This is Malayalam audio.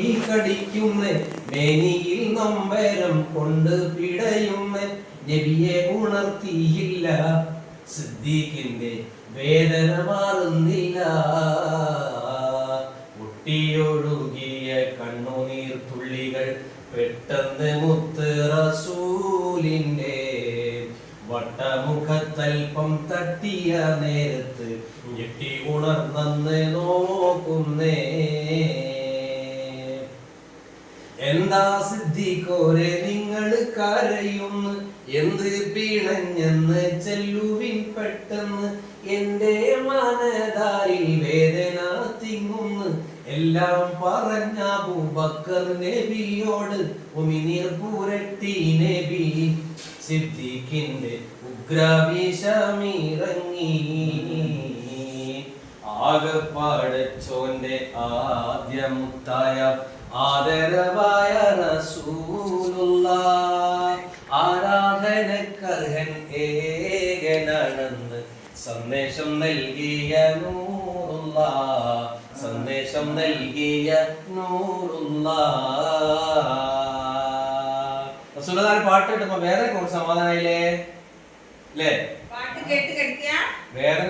കടിക്കുന്ന മേനിയിൽ നമ്പരം കൊണ്ട് പിടയുന്ന നബിയെ ഉണർത്തിയില്ല. സിദ്ദീഖിന്റെ വേദന മാറുന്നില്ല. ഒട്ടിയൊഴുകിയ കണ്ണുനീർ തുള്ളികൾ പെട്ടെന്ന് മുത്ത് റസൂലിന്റെ വട്ടമുഖത്തൽപ്പം തട്ടിയ നേരത്ത് ഞെട്ടി ഉണർന്നെന്ന് നോക്കുന്നേ. എന്താ സിദ്ധിക്കോരെ നിങ്ങൾ കരയുന്നു. എന്ത് പിണഞ്ഞെന്ന് ചെല്ലുവിൻ പെട്ടെന്ന്. എന്റെ മനതായി വേദന തിങ്ങുന്നു. എല്ലാം പറഞ്ഞ ബക്കർ നബിയോട് ഉമിനീർ പൂരട്ടി നബി സിദ്ദീഖിന്റെ ഉഗ്രവിഷമിറങ്ങി ആകപ്പാടച്ചോന്റെ ആദ്യ മുത്തായ ആദരവായ ആരാധനക്കർഹൻ ഏകനാണെന്ന് സന്ദേശം നൽകിയ നൂറുള്ള സന്ദേശം നൽകിയ നൂറുള്ള. റസൂലുള്ളാഹിന്റെ പാട്ട് കിട്ടുമ്പോ വേറെ കുറച്ച് സമാധാനായില്ലേ? അല്ലേ പാട്ട് കേട്ട് കഴിക്കാ വേറെ